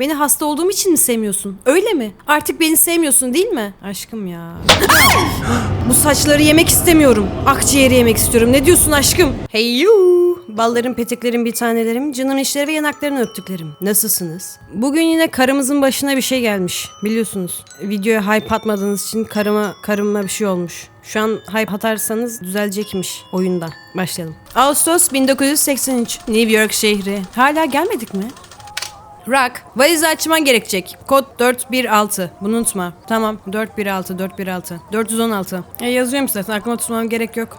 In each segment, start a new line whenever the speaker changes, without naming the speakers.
Beni hasta olduğum için mi sevmiyorsun? Öyle mi? Artık beni sevmiyorsun değil mi? Aşkım ya. Bu saçları yemek istemiyorum. Akciğeri yemek istiyorum. Ne diyorsun aşkım? Hey you. Ballarım, peteklerim, bir tanelerim, canım işleri ve yanaklarını öptüklerim. Nasılsınız? Bugün yine karımızın başına bir şey gelmiş. Biliyorsunuz. Videoya hype atmadığınız için karıma, karıma bir şey olmuş. Şu an hype atarsanız düzelecekmiş oyunda. Başlayalım. Ağustos 1983. New York şehri. Hala gelmedik mi? Rock. Valizi açman gerekecek. Kod 416. Bunu unutma. Tamam. 416, 416. 416. E, yazıyorum zaten. Aklıma tutmam gerek yok.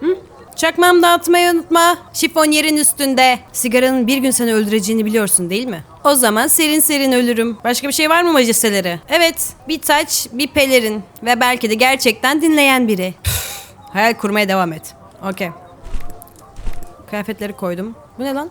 Hı? Çakmam dağıtmayı unutma. Şifon yerin üstünde. Sigaranın bir gün seni öldüreceğini biliyorsun değil mi? O zaman serin serin ölürüm. Başka bir şey var mı majesteleri? Evet. Bir taç, bir pelerin. Ve belki de gerçekten dinleyen biri. Hayal kurmaya devam et. Okey. Kıyafetleri koydum. Bu ne lan?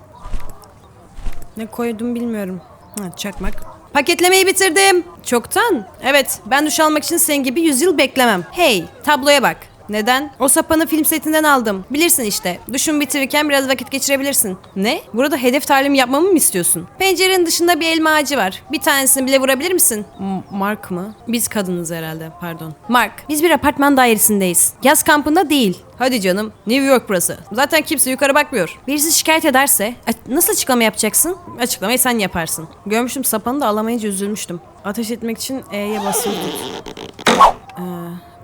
Ne koydum bilmiyorum. Ha, çakmak. Paketlemeyi bitirdim. Çoktan. Evet, ben duş almak için senin gibi 100 yıl beklemem. Hey, tabloya bak. Neden? O sapanı film setinden aldım. Bilirsin işte. Duşun bitirirken biraz vakit geçirebilirsin. Ne? Burada hedef talim yapmamı mı istiyorsun? Pencerenin dışında bir elma ağacı var. Bir tanesini bile vurabilir misin? M- Mark mı? Biz kadınız herhalde. Pardon. Mark, biz bir apartman dairesindeyiz. Yaz kampında değil. Hadi canım. New York burası. Zaten kimse yukarı bakmıyor. Birisi şikayet ederse a- nasıl açıklama yapacaksın? Açıklamayı sen yaparsın. Görmüştüm sapanı da alamayınca üzülmüştüm. Ateş etmek için E'ye basıyorduk.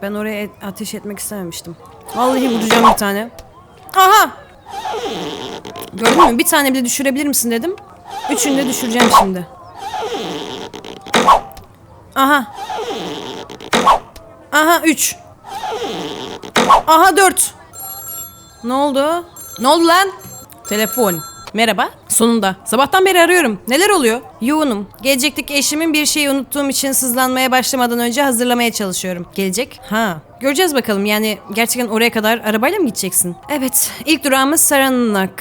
Ben oraya ateş etmek istememiştim. Vallahi vuracağım bir tane. Aha! Gördün mü? Bir tane bile düşürebilir misin dedim. Üçünü de düşüreceğim şimdi. Aha. Aha üç. Aha dört. Ne oldu? Ne oldu lan? Telefon. Merhaba. Sonunda. Sabahtan beri arıyorum. Neler oluyor? Yoğunum. Gelecekteki eşimin bir şeyi unuttuğum için sızlanmaya başlamadan önce hazırlamaya çalışıyorum. Gelecek? Ha. Göreceğiz bakalım. Yani gerçekten oraya kadar arabayla mı gideceksin? Evet. İlk durağımız Saranac.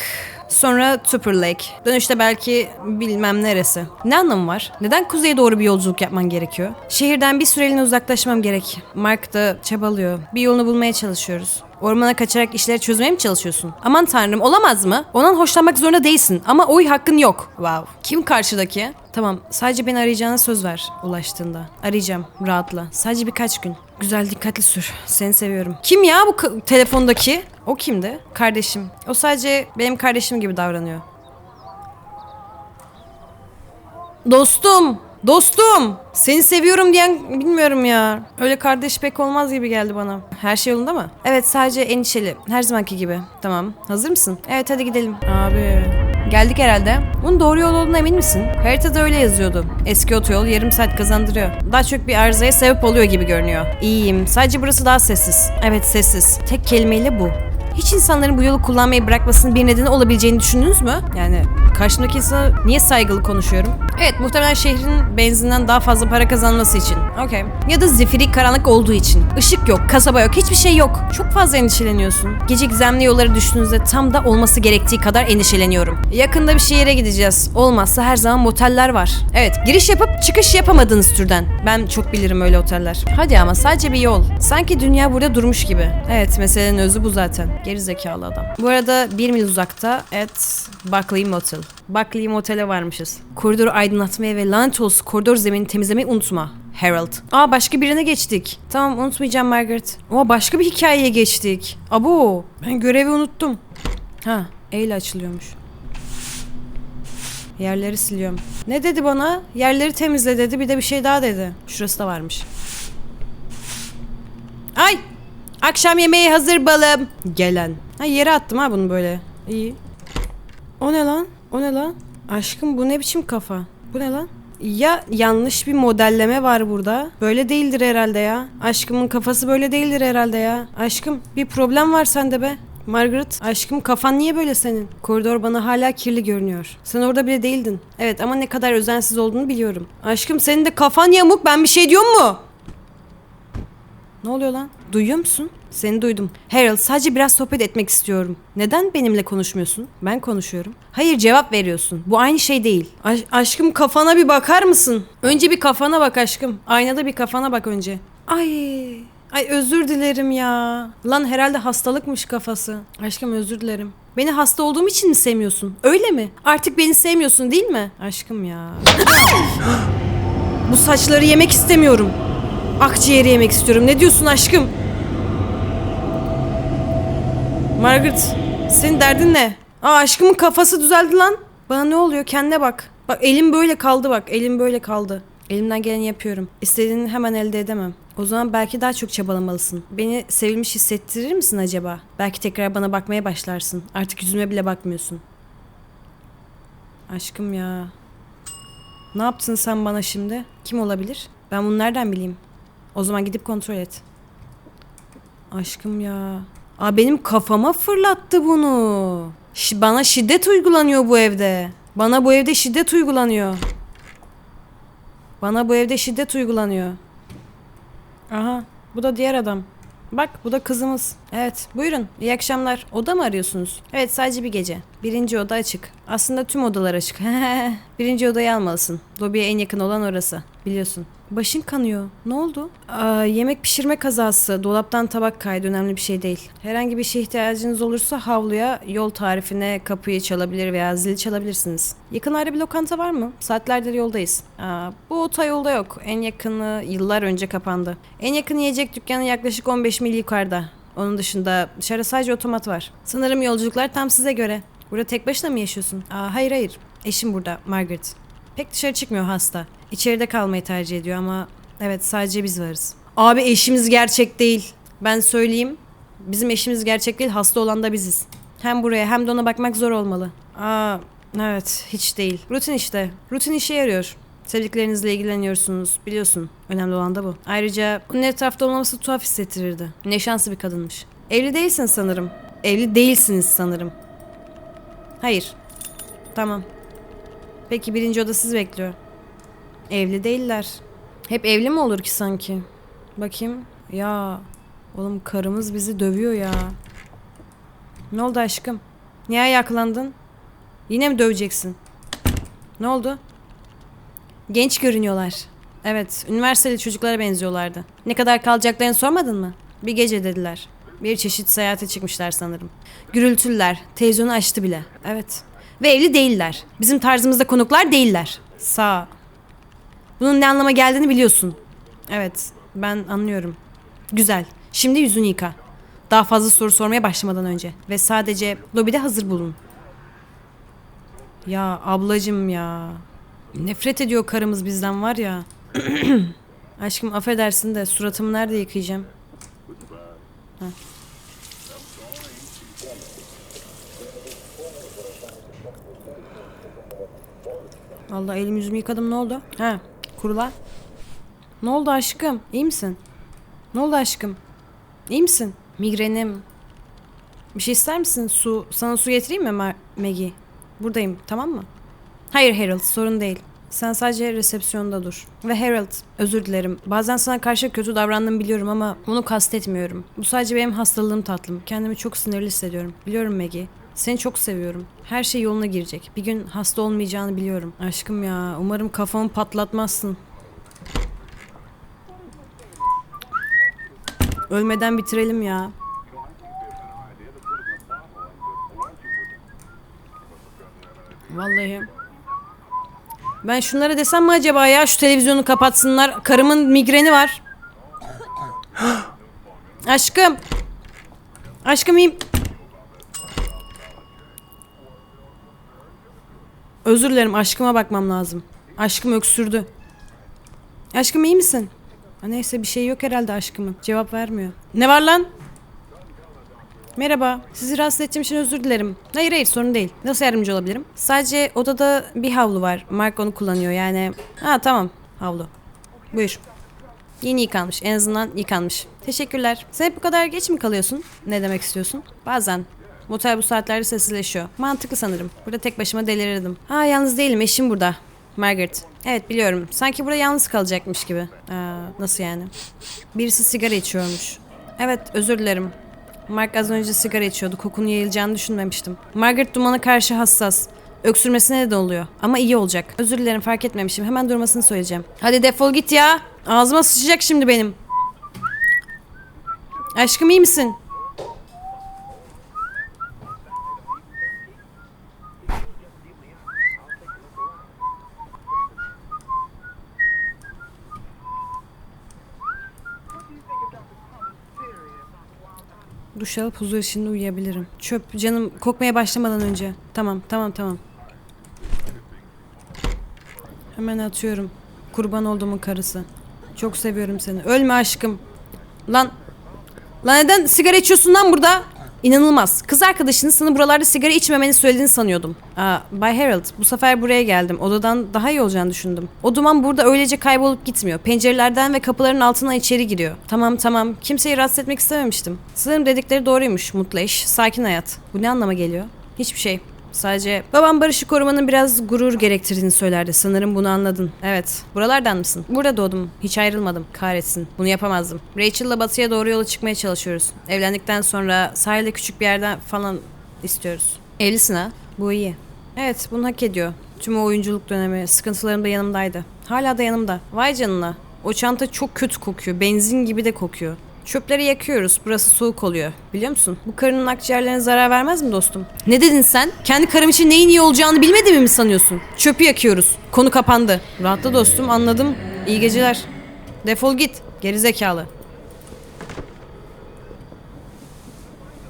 Sonra Tupper Lake. Dönüşte belki bilmem neresi. Ne anlamı var? Neden kuzeye doğru bir yolculuk yapman gerekiyor? Şehirden bir süreliğine uzaklaşmam gerek. Mark da çabalıyor. Bir yolunu bulmaya çalışıyoruz. Ormana kaçarak işleri çözmeye mi çalışıyorsun? Aman tanrım olamaz mı? Ondan hoşlanmak zorunda değilsin ama oy hakkın yok. Wow. Kim karşıdaki? Tamam sadece beni arayacağına söz ver ulaştığında. Arayacağım rahatla. Sadece birkaç gün. Güzel dikkatli sür. Seni seviyorum. Kim ya bu telefondaki? O kimdi? Kardeşim. O sadece benim kardeşim gibi davranıyor. Dostum. Dostum. Seni seviyorum diyen bilmiyorum ya. Öyle kardeş pek olmaz gibi geldi bana. Her şey yolunda mı? Evet sadece endişeli. Her zamanki gibi. Tamam. Hazır mısın? Evet hadi gidelim. Abi. Geldik herhalde. Bunun doğru yol olduğuna emin misin? Haritada öyle yazıyordu. Eski otoyol yarım saat kazandırıyor. Daha çok bir arızaya sebep oluyor gibi görünüyor. İyiyim. Sadece burası daha sessiz. Evet sessiz. Tek kelimeyle bu. Hiç insanların bu yolu kullanmayı bırakmasının bir nedeni olabileceğini düşündünüz mü? Yani karşımdaki insana niye saygılı konuşuyorum? Evet muhtemelen şehrin benzinden daha fazla para kazanması için. Okey. Ya da zifiri karanlık olduğu için. Işık yok, kasaba yok, hiçbir şey yok. Çok fazla endişeleniyorsun. Gece gizemli yollara düştüğünüzde tam da olması gerektiği kadar endişeleniyorum. Yakında bir şehire gideceğiz. Olmazsa her zaman moteller var. Evet giriş yapıp çıkış yapamadığınız türden. Ben çok bilirim öyle oteller. Hadi ama sadece bir yol. Sanki dünya burada durmuş gibi. Evet meselenin özü bu zaten. Geri zekalı adam. Bu arada bir mil uzakta at Buckley Motel. Buckley Motel'e varmışız. Koridoru aydınlatmaya ve lanet olsun koridor zeminini temizlemeyi unutma. Harold. Aa başka birine geçtik. Tamam unutmayacağım Margaret. Aa başka bir hikayeye geçtik. Abo ben görevi unuttum. Ha E ile açılıyormuş. Yerleri siliyorum. Ne dedi bana? Yerleri temizle dedi. Bir de bir şey daha dedi. Şurası da varmış. Ay! Akşam yemeği hazır balım. Gelen. Ha yere attım ha bunu böyle. İyi. O ne lan? O ne lan? Aşkım bu ne biçim kafa? Bu ne lan? Ya yanlış bir modelleme var burada. Böyle değildir herhalde ya. Aşkımın kafası böyle değildir herhalde ya. Aşkım bir problem var sende be. Margaret, aşkım kafan niye böyle senin? Koridor bana hala kirli görünüyor. Sen orada bile değildin. Evet ama ne kadar özensiz olduğunu biliyorum. Aşkım senin de kafan yamuk ben bir şey diyorum mu? Ne oluyor lan? Duyuyor musun? Seni duydum. Harold sadece biraz sohbet etmek istiyorum. Neden benimle konuşmuyorsun? Ben konuşuyorum. Hayır cevap veriyorsun. Bu aynı şey değil. Aş- aşkım kafana bir bakar mısın? Önce bir kafana bak aşkım. Aynada bir kafana bak önce. Ay Ay özür dilerim ya. Lan herhalde hastalıkmış kafası. Aşkım özür dilerim. Beni hasta olduğum için mi sevmiyorsun? Öyle mi? Artık beni sevmiyorsun değil mi? Aşkım ya. Bu saçları yemek istemiyorum. Akciğeri yemek istiyorum. Ne diyorsun aşkım? Margaret, senin derdin ne? Aa aşkımın kafası düzeldi lan. Bana ne oluyor? Kendine bak. Bak elim böyle kaldı bak. Elim böyle kaldı. Elimden geleni yapıyorum. İstediğini hemen elde edemem. O zaman belki daha çok çabalamalısın. Beni sevilmiş hissettirir misin acaba? Belki tekrar bana bakmaya başlarsın. Artık yüzüme bile bakmıyorsun. Aşkım ya. Ne yaptın sen bana şimdi? Kim olabilir? Ben bunu nereden bileyim? O zaman gidip kontrol et. Aşkım ya. Aa benim kafama fırlattı bunu. Şi- bana şiddet uygulanıyor bu evde. Bana bu evde şiddet uygulanıyor. Bana bu evde şiddet uygulanıyor. Aha bu da diğer adam. Bak bu da kızımız. Evet buyurun iyi akşamlar. Oda mı arıyorsunuz? Evet sadece bir gece. Birinci oda açık. Aslında tüm odalar açık. Birinci odayı almalısın. Lobiye en yakın olan orası. Biliyorsun. Başın kanıyor. Ne oldu? Aa, yemek pişirme kazası. Dolaptan tabak kaydı. Önemli bir şey değil. Herhangi bir şeye ihtiyacınız olursa havluya, yol tarifine kapıyı çalabilir veya zili çalabilirsiniz. Yakınlarda bir lokanta var mı? Saatlerdir yoldayız. Aa, bu otoyolda yok. En yakını yıllar önce kapandı. En yakın yiyecek dükkanı yaklaşık 15 mil yukarıda. Onun dışında dışarıda sadece otomat var. Sanırım yolculuklar tam size göre. Burada tek başına mı yaşıyorsun? Aa, hayır hayır. Eşim burada, Margaret. Pek dışarı çıkmıyor hasta. İçeride kalmayı tercih ediyor ama evet sadece biz varız. Abi eşimiz gerçek değil. Ben söyleyeyim. Bizim eşimiz gerçek değil, hasta olan da biziz. Hem buraya hem de ona bakmak zor olmalı. Aa, evet hiç değil. Rutin işte. Rutin işe yarıyor. Sevdiklerinizle ilgileniyorsunuz. Biliyorsun. Önemli olan da bu. Ayrıca onun etrafta olmaması tuhaf hissettirirdi. Ne şanslı bir kadınmış. Evli değilsin sanırım. Evli değilsiniz sanırım. Hayır. Tamam. Peki birinci oda sizi bekliyor. Evli değiller. Hep evli mi olur ki sanki? Bakayım. Ya oğlum karımız bizi dövüyor ya. Ne oldu aşkım? Niye ayaklandın? Yine mi döveceksin? Ne oldu? Genç görünüyorlar. Evet, üniversiteli çocuklara benziyorlardı. Ne kadar kalacaklarını sormadın mı? Bir gece dediler. Bir çeşit seyahate çıkmışlar sanırım. Gürültüler, televizyonu açtı bile. Evet. Ve evli değiller. Bizim tarzımızda konuklar değiller. Sağ. Bunun ne anlama geldiğini biliyorsun. Evet, ben anlıyorum. Güzel. Şimdi yüzünü yıka. Daha fazla soru sormaya başlamadan önce. Ve sadece lobide hazır bulun. Ya ablacım ya. Nefret ediyor karımız bizden var ya. Aşkım affedersin de suratımı nerede yıkayacağım? Heh. Allah elim yüzümü yıkadım ne oldu? Ha kurula. Ne oldu aşkım? İyi misin? Ne oldu aşkım? İyi misin? Migrenim. Bir şey ister misin? Su. Sana su getireyim mi Mar- Maggie? Buradayım tamam mı? Hayır Harold sorun değil. Sen sadece resepsiyonda dur. Ve Harold özür dilerim. Bazen sana karşı kötü davrandım biliyorum ama bunu kastetmiyorum. Bu sadece benim hastalığım tatlım. Kendimi çok sinirli hissediyorum. Biliyorum Maggie. Seni çok seviyorum. Her şey yoluna girecek. Bir gün hasta olmayacağını biliyorum. Aşkım ya umarım kafamı patlatmazsın. Ölmeden bitirelim ya. Vallahi. Ben şunlara desem mi acaba ya şu televizyonu kapatsınlar. Karımın migreni var. Aşkım. Aşkım iyiyim. Özür dilerim aşkıma bakmam lazım. Aşkım öksürdü. Aşkım iyi misin? Ha, neyse bir şey yok herhalde aşkımın. Cevap vermiyor. Ne var lan? Merhaba. Sizi rahatsız ettiğim için özür dilerim. Hayır hayır sorun değil. Nasıl yardımcı olabilirim? Sadece odada bir havlu var. Mark onu kullanıyor yani. Ha tamam. Havlu. Buyur. Yeni yıkanmış. En azından yıkanmış. Teşekkürler. Sen hep bu kadar geç mi kalıyorsun? Ne demek istiyorsun? Bazen. Motel bu saatlerde sessizleşiyor. Mantıklı sanırım. Burada tek başıma delirirdim. Ha yalnız değilim. Eşim burada. Margaret. Evet biliyorum. Sanki burada yalnız kalacakmış gibi. Aa, nasıl yani? Birisi sigara içiyormuş. Evet özür dilerim. Mark az önce sigara içiyordu. Kokunun yayılacağını düşünmemiştim. Margaret dumana karşı hassas. Öksürmesine neden oluyor. Ama iyi olacak. Özür dilerim fark etmemişim. Hemen durmasını söyleyeceğim. Hadi defol git ya. Ağzıma sıçacak şimdi benim. Aşkım iyi misin? Duş alıp huzur içinde uyuyabilirim. Çöp canım kokmaya başlamadan önce. Tamam tamam tamam. Hemen atıyorum. Kurban olduğumun karısı. Çok seviyorum seni. Ölme aşkım. Lan. Lan neden sigara içiyorsun lan burada? İnanılmaz. Kız arkadaşının sana buralarda sigara içmemeni söylediğini sanıyordum. Aa, Bay Harold bu sefer buraya geldim. Odadan daha iyi olacağını düşündüm. O duman burada öylece kaybolup gitmiyor. Pencerelerden ve kapıların altına içeri giriyor. Tamam tamam. Kimseyi rahatsız etmek istememiştim. Sanırım dedikleri doğruymuş. Mutlu eş, sakin hayat. Bu ne anlama geliyor? Hiçbir şey. Sadece babam Barış'ı korumanın biraz gurur gerektirdiğini söylerdi. Sanırım bunu anladın. Evet. Buralardan mısın? Burada doğdum. Hiç ayrılmadım. Kahretsin. Bunu yapamazdım. Rachel'la batıya doğru yola çıkmaya çalışıyoruz. Evlendikten sonra sahilde küçük bir yerden falan istiyoruz. Evlisin ha? Bu iyi. Evet bunu hak ediyor. Tüm o oyunculuk dönemi sıkıntılarım da yanımdaydı. Hala da yanımda. Vay canına. O çanta çok kötü kokuyor. Benzin gibi de kokuyor. Çöpleri yakıyoruz. Burası soğuk oluyor. Biliyor musun? Bu karının akciğerlerine zarar vermez mi dostum? Ne dedin sen? Kendi karım için neyin iyi olacağını bilmediğimi mi sanıyorsun? Çöpü yakıyoruz. Konu kapandı. Rahatla dostum anladım. İyi geceler. Defol git. Geri zekalı.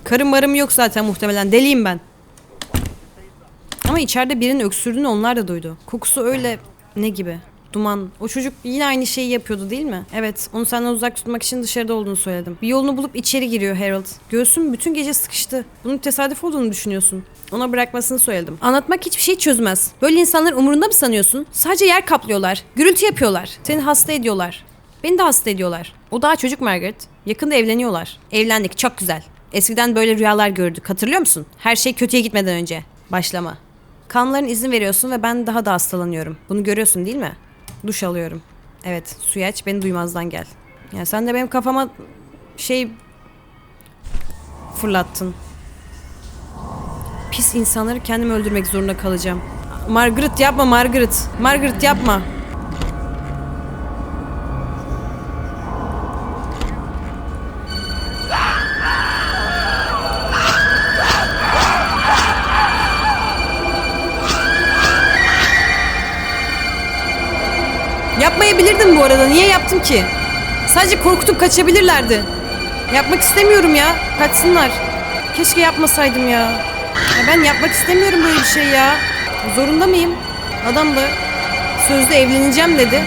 Karım marım yok zaten muhtemelen. Deliyim ben. Ama içeride birinin öksürdüğünü onlar da duydu. Kokusu öyle ne gibi? Duman. O çocuk yine aynı şeyi yapıyordu değil mi? Evet. Onu senden uzak tutmak için dışarıda olduğunu söyledim. Bir yolunu bulup içeri giriyor Harold. Göğsüm bütün gece sıkıştı. Bunun tesadüf olduğunu düşünüyorsun. Ona bırakmasını söyledim. Anlatmak hiçbir şey çözmez. Böyle insanlar umurunda mı sanıyorsun? Sadece yer kaplıyorlar. Gürültü yapıyorlar. Seni hasta ediyorlar. Beni de hasta ediyorlar. O daha çocuk Margaret. Yakında evleniyorlar. Evlendik çok güzel. Eskiden böyle rüyalar gördük. Hatırlıyor musun? Her şey kötüye gitmeden önce. Başlama. Kanların izin veriyorsun ve ben daha da hastalanıyorum. Bunu görüyorsun değil mi? Duş alıyorum. Evet, suyu aç, beni duymazdan gel. Yani sen de benim kafama şey fırlattın. Pis insanları kendim öldürmek zorunda kalacağım. Margaret yapma Margaret. Margaret yapma. Yapmayabilirdim bu arada. Niye yaptım ki? Sadece korkutup kaçabilirlerdi. Yapmak istemiyorum ya. Kaçsınlar. Keşke yapmasaydım ya. ya. Ben yapmak istemiyorum böyle bir şey ya. Zorunda mıyım? Adam da sözde evleneceğim dedi.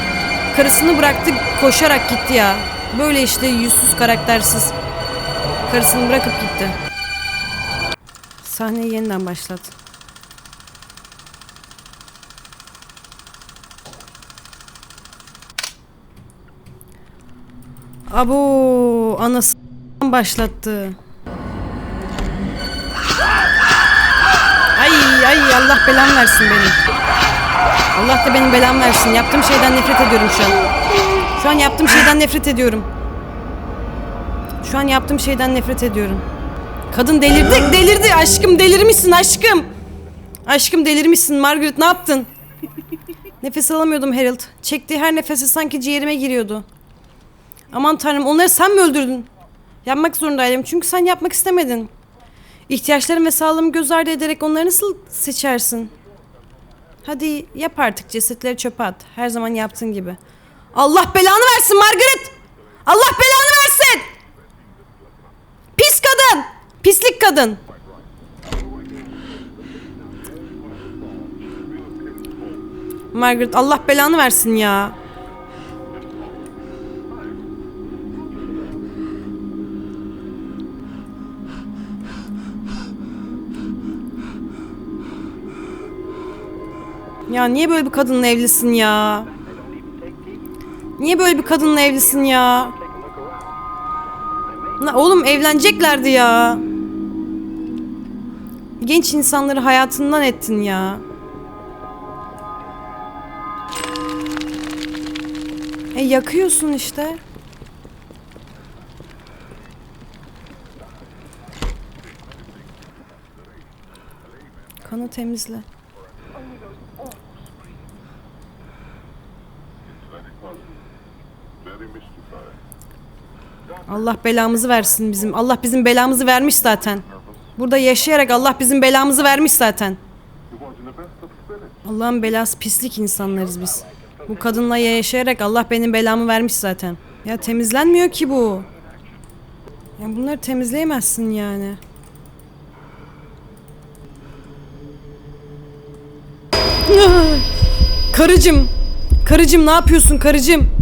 Karısını bıraktı koşarak gitti ya. Böyle işte yüzsüz karaktersiz. Karısını bırakıp gitti. Sahneyi yeniden başlat. Abo anası başlattı. Ay ay Allah belamı versin benim. Allah da benim belamı versin. Yaptığım şeyden nefret ediyorum şu an. Şu an yaptığım şeyden nefret ediyorum. Şu an yaptığım şeyden nefret ediyorum. Kadın delirdi, delirdi. Aşkım delirmişsin aşkım. Aşkım delirmişsin. Margaret ne yaptın? Nefes alamıyordum Harold. Çektiği her nefesi sanki ciğerime giriyordu. Aman tanrım onları sen mi öldürdün? Yapmak zorundaydım çünkü sen yapmak istemedin. İhtiyaçlarım ve sağlığımı göz ardı ederek onları nasıl seçersin? Hadi yap artık cesetleri çöpe at. Her zaman yaptığın gibi. Allah belanı versin Margaret! Allah belanı versin! Pis kadın! Pislik kadın! Margaret Allah belanı versin ya. Ya niye böyle bir kadınla evlisin ya? Niye böyle bir kadınla evlisin ya? Na, oğlum evleneceklerdi ya. Genç insanları hayatından ettin ya. E yakıyorsun işte. Kanı temizle. Allah belamızı versin bizim. Allah bizim belamızı vermiş zaten. Burada yaşayarak Allah bizim belamızı vermiş zaten. Allah'ın belası pislik insanlarız biz. Bu kadınla yaşayarak Allah benim belamı vermiş zaten. Ya temizlenmiyor ki bu. Ya bunları temizleyemezsin yani. Karıcım. Karıcım ne yapıyorsun karıcım?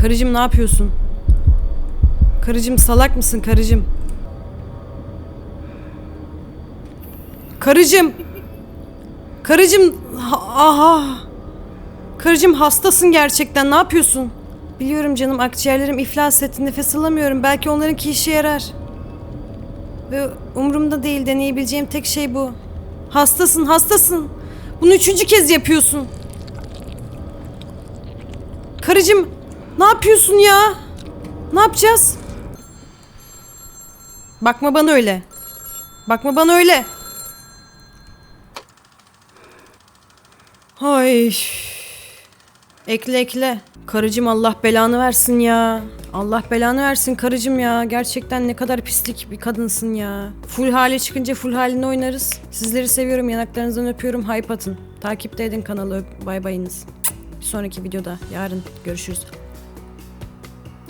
Karıcım ne yapıyorsun? Karıcım salak mısın? Karıcım. Karıcım. Ha- Aha. Karıcım hastasın gerçekten. Ne yapıyorsun? Biliyorum canım akciğerlerim iflas etti. Nefes alamıyorum. Belki onlarınki işe yarar. Ve umurumda değil. Deneyebileceğim tek şey bu. Hastasın, hastasın. Bunu üçüncü kez yapıyorsun. Karıcığım, ne yapıyorsun ya? Ne yapacağız? Bakma bana öyle. Bakma bana öyle. Ay. Ekle ekle. Karıcığım Allah belanı versin ya. Allah belanı versin karıcığım ya. Gerçekten ne kadar pislik bir kadınsın ya. Full hale çıkınca full halini oynarız. Sizleri seviyorum. Yanaklarınızdan öpüyorum. Hype atın. Takipte edin kanalı. Bay bayınız. Bir sonraki videoda yarın görüşürüz.